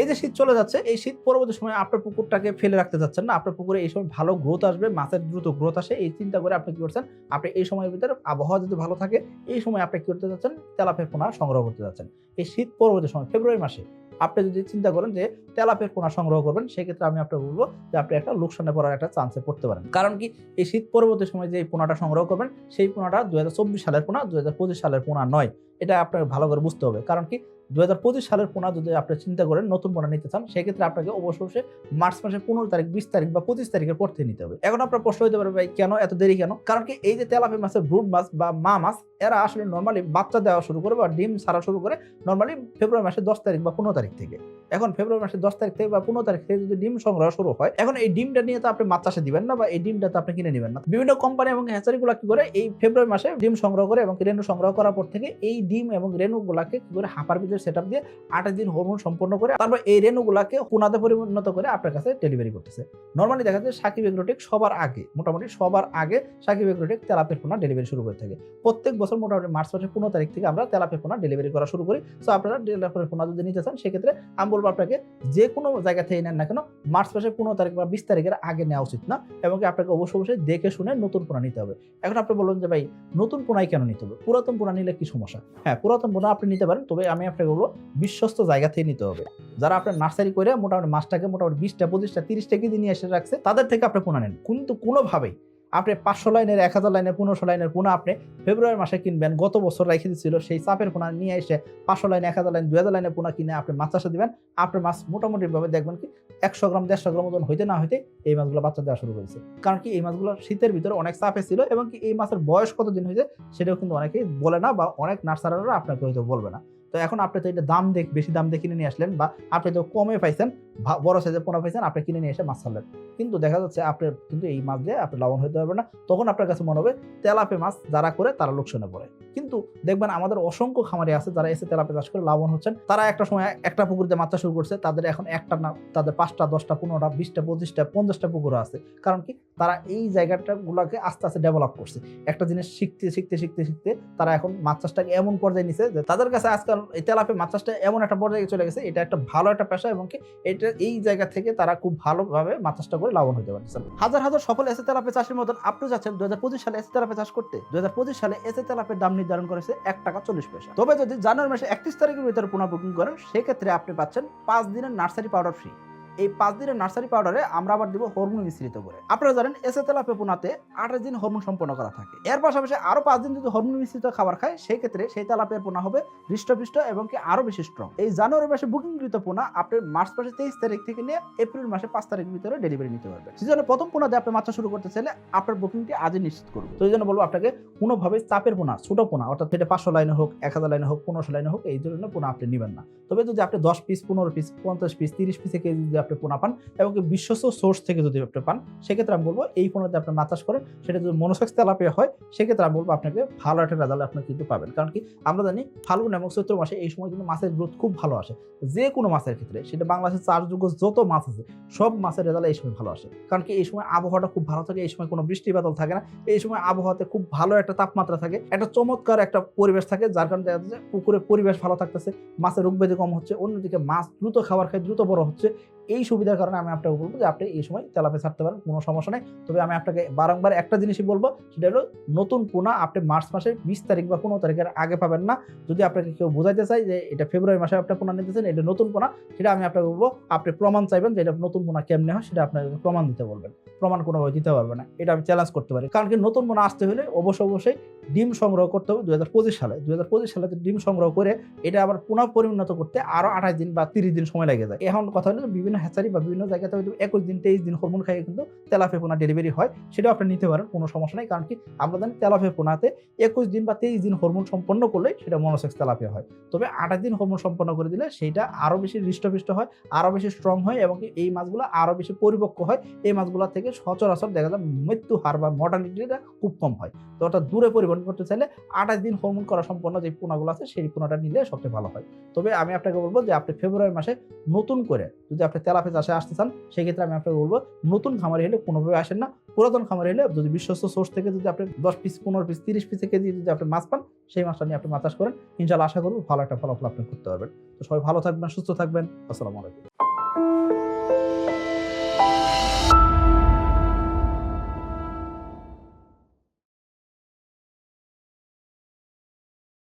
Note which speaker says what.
Speaker 1: এই যে শীত চলে যাচ্ছে, এই শীত পরবর্তী সময় আপনার পুকুরটাকে ফেলে রাখতে যাচ্ছেন না। আপনার পুকুরে এই সময় ভালো গ্রোথ আসবে, মাছের দ্রুত গ্রোথ আসে। এই চিন্তা করে আপনি কি করছেন? আপনি এই সময়ের ভিতরে আবহাওয়া যদি ভালো থাকে, এই সময় আপনি কি করতে যাচ্ছেন? তেলাপের পোনা সংগ্রহ করতে যাচ্ছেন। এই শীত পরবর্তী সময়, ফেব্রুয়ারি মাসে, আপনি যদি চিন্তা করেন যে তেলাপের পোনা সংগ্রহ করবেন, সেক্ষেত্রে আমি আপনাকে বলব যে আপনি একটা লোকসানে পড়ার একটা চান্সে পড়তে পারেন। কারণ কি, এই শীত পরবর্তী সময় যে এই পোনাটা সংগ্রহ করবেন, সেই পোনাটা দুই হাজার চব্বিশ সালের পোনা দুই হাজার পঁচিশ সালের পোনা নয়। এটা আপনাকে ভালো করে বুঝতে হবে। কারণ কি দু হাজার পঁচিশ সালের পোনা যদি আপনি চিন্তা করেন, নতুন পোনা নিতে চান, সেক্ষেত্রে আপনাকে অবশ্যই মার্চ মাসের পনেরো তারিখ, বিশ তারিখ বা পঁচিশ তারিখের পর থেকে নিতে হবে। এখন আপনার প্রশ্ন হতে পারে, ভাই, কেন এত দেরি কেন? কারণ কি এই যে তেলাপি মাছের ব্রুড মাছ বা মা মাছ, এরা আসলে নর্মালি বাচ্চা দেওয়া শুরু করে বা ডিম ছাড়া শুরু করে নর্মালি ফেব্রুয়ারি মাসের দশ তারিখ বা পনেরো তারিখ থেকে। এখন ফেব্রুয়ারি মাসের দশ তারিখ থেকে বা পনেরো তারিখ থেকে যদি ডিম সংগ্রহ শুরু হয়, এখন এই ডিমটা নিয়ে তো আপনি মাছ চাষে দিবেন না বা এই ডিমটা তো আপনি কিনে নেবেন না। বিভিন্ন কোম্পানি এবং হ্যাচারিগুলো কি করে, এই ফেব্রুয়ারি মাসে ডিম সংগ্রহ করে এবং রেনু সংগ্রহ করার পর থেকে এই ডিম এবং রেনুগুলাকে কি করে হাঁপার ভিতরে সেট দিয়ে আঠাশ দিন হরমোন সম্পন্ন করে তারপর এই রেণুগুলাকে পুনাতে পরিণত করে আপনার কাছে ডেলিভারি করতেছে। নর্মালি দেখা যায় সাকিব এগ্রোটেক সবার আগে, মোটামুটি সবার আগে সাকিব এগ্রোটেক তেলাপের পোনা ডেলিভারি শুরু করে থাকে। প্রত্যেক বছর মোটামুটি মার্চ মাসের পনেরো তারিখ থেকে আমরা তেলাপের পোনা ডেলিভারি করা শুরু করি। সো আপনারা তেলাপের পোনা যদি নিতে চান, সেক্ষেত্রে আমি বলব আপনাকে যে কোনো জায়গা থেকে নেন না কেন, মার্চ মাসের পনেরো তারিখ বা বিশ তারিখের আগে নেওয়া উচিত না এবং আপনাকে অবশ্যই অবশ্যই দেখে শুনে নতুন পোনা নিতে হবে। এখন আপনি বলুন যে ভাই, নতুন পোনাই কেন নিতে হবে? পুরাতন পোনা নিলে কি সমস্যা? হ্যাঁ পুরাতন পোনা আপনি নিতে পারেন, তবে আমি আপনাকে বলব বিশ্বস্ত জায়গা থেকে নিতে হবে। যারা আপনার নার্সারি করে মোটামুটি মাছটাকে মোটামুটি বিশটা, পঁচিশটা, তিরিশটা কেজি নিয়ে এসে রাখছে, তাদের থেকে আপনি কোনো নেন। কিন্তু কোনোভাবেই আপনি পাঁচশো লাইনের, এক হাজার লাইনের, পনেরোশো লাইনের পোনা আপনি ফেব্রুয়ারি মাসে কিনবেন। গত বছর রেখে দিচ্ছিল সেই চাপের পোনা নিয়ে এসে পাঁচশো লাইন, এক হাজার লাইন, দুই হাজার লাইনের পোনা কিনে আপনি মাছ চাষে দিবেন। আপনার মাছ মোটামুটিভাবে দেখবেন কি একশো গ্রাম, দেড়শো গ্রাম ওজন হইতে না হইতে এই মাছগুলো বাচ্চা দেওয়া শুরু করেছে কারণ কি এই মাছগুলো শীতের ভিতরে অনেক চাপে ছিল এবং কি এই মাছের বয়স কতদিন হয়েছে সেটাও কিন্তু অনেকেই বলে না বা অনেক নার্সারাররা আপনাকে হয়তো বলবে না। তো এখন আপনি তো এটা দাম দেখ, বেশি দাম দিয়ে কিনে নিয়ে আসলেন বা আপনি তো কমে পাইছেন বড় সাইজের পোনা পাইছেন, আপনি কিনে নিয়ে এসে মাছ ছাড়লেন। কিন্তু দেখা যাচ্ছে আপনি কিন্তু এই মাছ দিয়ে আপনি লাভবান হতে পারবেন না, তখন আপনার কাছে মনে হবে তেলাপে মাছ যারা করে তারা লোকসানে পড়ে। কিন্তু দেখবেন আমাদের অসংখ্য খামারি আছে যারা এসে তেলাপে চাষ করে লাভবান হচ্ছেন। তারা একটা সময় একটা পুকুর দিয়ে মাছ শুরু করছে, তাদের এখন একটা না, তাদের পাঁচটা, দশটা, পনেরোটা, বিশটা, পঁচিশটা, পঞ্চাশটা পুকুর আছে। কারণ কি? তারা এই জায়গাটা গুলাকে আস্তে আস্তে ডেভেলপ করছে। একটা জিনিস শিখতে শিখতে শিখতে শিখতে তারা এখন মাছ চাষটাকে এমন পর্যায়ে নিছে যে তাদের কাছে আজকাল এই তেলাপে মাছ চাষটা এমন একটা পর্যায়ে চলে গেছে, এটা একটা ভালো একটা পেশা এবং কি এটা এই জায়গা থেকে তারা খুব ভালোভাবে মাছ চাষটা করে লাভবান হতে পারছেন হাজার হাজার সফল এসে তেলাপে চাষের মতন আপনি যাচ্ছেন দু হাজার পঁচিশ সালে এসে তেলাপে চাষ করতে। দু হাজার পঁচিশ সালে এসে তেলাপের দাম নির্ধারণ করেছে এক টাকা চল্লিশ পয়সা। তবে যদি জানুয়ারি মাসে একত্রিশ তারিখের ভিতরে পুনঃ বুকিং করেন, সেক্ষেত্রে আপনি পাচ্ছেন পাঁচ দিনের নার্সারি পাউডার ফ্রি এই পাঁচ দিনের নার্সারি পাউডারে আমরা আবার দিব হরমোন মিশ্রিত করে। আপনারা জানেন, এসে তেলাপে পোনাতে আঠাশ দিন হরমোন সম্পন্ন করা থাকে। এর পাশাপাশি আরও পাঁচ দিন যদি হরমোন মিশ্রিত খাবার খায়, সেই ক্ষেত্রে সেই তেলাপের পোনা হবে হৃষ্টপুষ্ট এবং কি আরও বেশি স্ট্রং এই জানুয়ারি মাসে বুকিংকৃত পোনা আপনি মার্চ মাসে তেইশ তারিখ থেকে নিয়ে এপ্রিল মাসে পাঁচ তারিখের ভিতরে ডেলিভারি নিতে পারবেন। সিজনের প্রথম পোনা দিয়ে আপনি মাত্রা শুরু করতে চাইলে আপনার বুকিংটি আজই নিশ্চিত করব তো এই জন্য বলব আপনাকে, কোনোভাবে চাপের পোনা, ছোট পোনা, অর্থাৎ সেটা পাঁচশো লাইনে হোক, এক হাজার লাইনে হোক, পনেরোশো লাইনে হোক, এই ধরনের পোনা আপনি নেবেন না। তবে যদি আপনি দশ পিস পনেরো পিস পঞ্চাশ পিস তিরিশ পিসে কেজি আপনি পোনা পান এবং বিশ্বস্ত সোর্স থেকে যদি আপনি পান, সেক্ষেত্রে আমি বলব এই পোনাতে আপনি মাছ চাষ করেন সেটা যদি মনোসেক্স তেলাপিয়া হয়, সেক্ষেত্রে আমি বলব আপনাকে ভালো একটা রেজাল্ট আপনি কিন্তু পাবেন। কারণ কি আমরা জানি ফাল্গুন এবং চৈত্র মাসে এই সময় কিন্তু মাছের গ্রোথ খুব ভালো আসে। যে কোনো মাছের ক্ষেত্রে সেটা বাংলাদেশের চাষযোগ্য যত মাছ আছে, সব মাছের রেজাল্ট এই সময় ভালো আসে। কারণ কি এই সময় আবহাওয়াটা খুব ভালো থাকে, এই সময় কোনো বৃষ্টি বাদল থাকে না, এই সময় আবহাওয়াতে খুব ভালো একটা তাপমাত্রা থাকে, একটা চমৎকার একটা পরিবেশ থাকে, যার কারণে দেখা যাচ্ছে পুকুরের পরিবেশ ভালো থাকতেছে, মাছের রোগ কম হচ্ছে, অন্যদিকে মাছ দ্রুত খাবার খায়, দ্রুত বড় হচ্ছে এই সুবিধার কারণে আমি আপনাকে বলব যে আপনি এই সময় তেলাপে ছাড়তে পারেন, কোনো সমস্যা নেই। তবে আমি আপনাকে বারংবার একটা জিনিসই বলব, সেটা হলো নতুন পোনা আপনি মার্চ মাসের বিশ তারিখ বা পনেরো তারিখের আগে পাবেন না। যদি আপনাকে কেউ বোঝাইতে চাই যে এটা ফেব্রুয়ারি মাসে আপনি পোনা নিতেছেন, এটা নতুন পোনা, সেটা আমি আপনাকে বলব, আপনি প্রমাণ চাইবেন যে এটা নতুন পোনা কেমনে হয়, সেটা আপনাকে প্রমাণ দিতে বলবেন। প্রমাণ কোনোভাবে দিতে পারবে না। এটা আমি চ্যালেঞ্জ করতে পারি। কারণ কি নতুন পোনা আসতে হলে অবশ্যই অবশ্যই ডিম সংগ্রহ করতে হবে দু হাজার পঁচিশ সালে। দু হাজার পঁচিশ সালে ডিম সংগ্রহ করে এটা আবার পুনঃ পরিণত করতে আরও আঠাশ দিন বা তিরিশ দিন সময় লাগে যায়। এখন কথা হলো বিভিন্ন হ্যাচারি বা বিভিন্ন জায়গাতে হয়তো একুশ দিন, তেইশ দিন হরমোন খাইয়ে কিন্তু তেলাপে পোনা ডেলিভারি হয়। সেটাও আপনি নিতে পারেন, কোনো সমস্যা নেই। কারণ কি আমরা জানি তেলাপে পোনাতে একুশ দিন বা তেইশ দিন হরমোন সম্পন্ন করলে সেটা মনোসেক্স তেলাপিয়া হয়। তবে আঠাশ দিন হরমোন সম্পন্ন করে দিলে সেটা আরও বেশি হৃষ্টপুষ্ট হয় আরও বেশি স্ট্রং হয় এবং এই মাছগুলো আরও বেশি পরিপক্ক হয়। এই মাছগুলো থেকে সচরাচর দেখা যায় মৃত্যু হার বা মর্টালিটিটা খুব কম হয়। তো অর্থাৎ দূরে পরিবহন পালন করতে চাইলে আঠাশ দিন হরমোন করা সম্পন্ন যে পোনাগুলো আছে, সেই পোনাটা নিলে সবচেয়ে ভালো হয়। তবে আমি আপনাকে বলব যে আপনি ফেব্রুয়ারি মাসে নতুন করে যদি আপনি তেলাপি চাষে আসতে চান, সেক্ষেত্রে আমি আপনাকে বলব নতুন খামারি হলে কোনোভাবে আসেন না। পুরাতন খামারি হলে যদি বিশ্বস্ত সোর্স থেকে যদি আপনি দশ পিস পনেরো পিস তিরিশ পিস কেজি যদি আপনি মাছ পান, সেই মাছটা নিয়ে আপনি মাছ চাষ করেন। ইনশাল্লাহ আশা করব ভালো একটা ফলাফল আপনি করতে পারবেন। তো সবাই ভালো থাকবেন, সুস্থ থাকবেন। আসসালামু আলাইকুম।